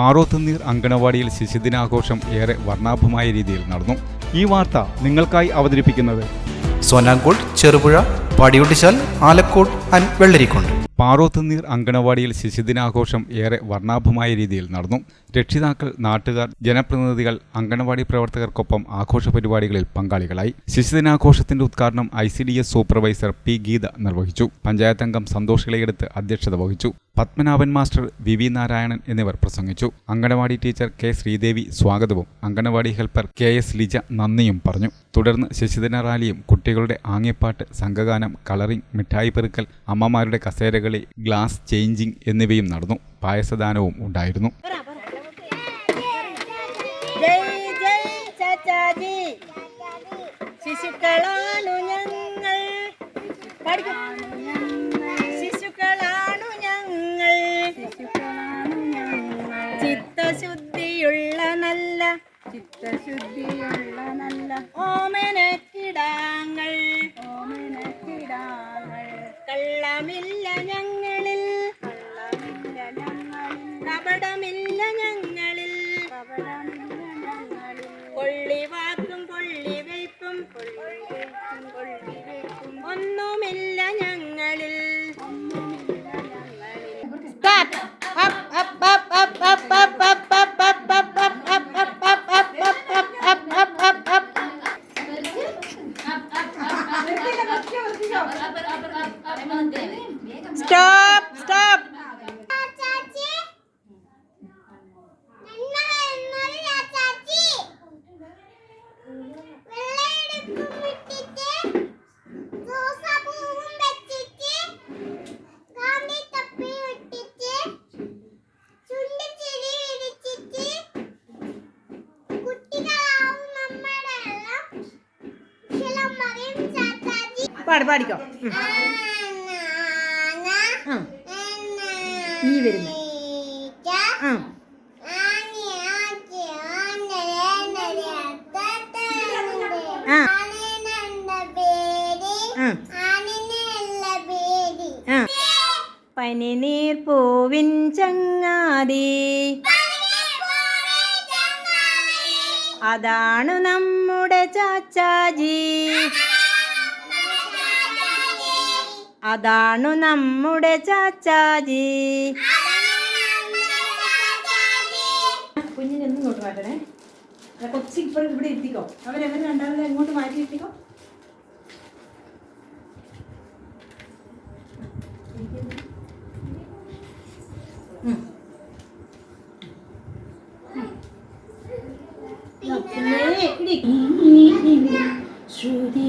പാറോത്തുന്നീർ അങ്കണവാടിയിൽ ശിശുദിനാഘോഷം ഏറെ വർണാഭമായ രീതിയിൽ നടന്നു. ഈ വാർത്ത നിങ്ങൾക്കായി അവതരിപ്പിക്കുന്നത് സോനാങ്കോട് ചെറുപുഴ പാടിയൊട്ടിച്ചാൽ ആലക്കോട് ആൻഡ് വെള്ളരിക്കുണ്ട്. പാറോത്തുന്നീർ അങ്കണവാടിയിൽ ശിശുദിനാഘോഷം ഏറെ വർണാഭമായ രീതിയിൽ നടന്നു. രക്ഷിതാക്കൾ നാട്ടുകാർ ജനപ്രതിനിധികൾ അങ്കണവാടി പ്രവർത്തകർക്കൊപ്പം ആഘോഷ പരിപാടികളിൽ പങ്കാളികളായി. ശിശുദിനാഘോഷത്തിന്റെ ഉദ്ഘാടനം I C D S supervisor P Geetha നിർവഹിച്ചു. പഞ്ചായത്ത് അംഗം സന്തോഷ് ഇളയെടുത്ത് അധ്യക്ഷത വഹിച്ചു. Padmanabhan master V V Narayanan എന്നിവർ പ്രസംഗിച്ചു. അങ്കണവാടി ടീച്ചർ കെ ശ്രീദേവി സ്വാഗതവും. Anganwadi helper K S Lija നന്ദിയും പറഞ്ഞു. തുടർന്ന് ശശിദിന റാലിയും കുട്ടികളുടെ ആംഗ്യപ്പാട്ട് സംഘഗാനം കളറിംഗ് മിഠായി പെറുക്കൽ അമ്മമാരുടെ കസേരകളി ഗ്ലാസ് ചേഞ്ചിങ് എന്നിവയും നടന്നു. പായസദാനവും ഉണ്ടായിരുന്നു. ശിശുക്കളാണു ഞങ്ങൾ. പഠിക്കും കള്ളമില്ല ഞങ്ങളിൽ. കപടമില്ല ഞങ്ങളിൽ. കൊള്ളി വാക്കും കൊള്ളി വെയ്പ്പും. ഒന്നുമില്ല ഞങ്ങളിൽ. പാടി പാടിക്കോ. ഈ വരുന്ന. പനിനീർ പൂവിൻ ചങ്ങാതി. അതാണ് നമ്മുടെ ചാച്ചാജി. അതാണു നമ്മുടെ ചാച്ചാജി കുഞ്ഞിനെ ഇങ്ങോട്ട് മാറ്റണേ കൊച്ചി ഇപ്പോൾ ഇവിടെ എത്തിക്കോ അവരവർ രണ്ടാമത് എങ്ങോട്ട് മാറ്റി എത്തിക്കോ. ശ്രുതി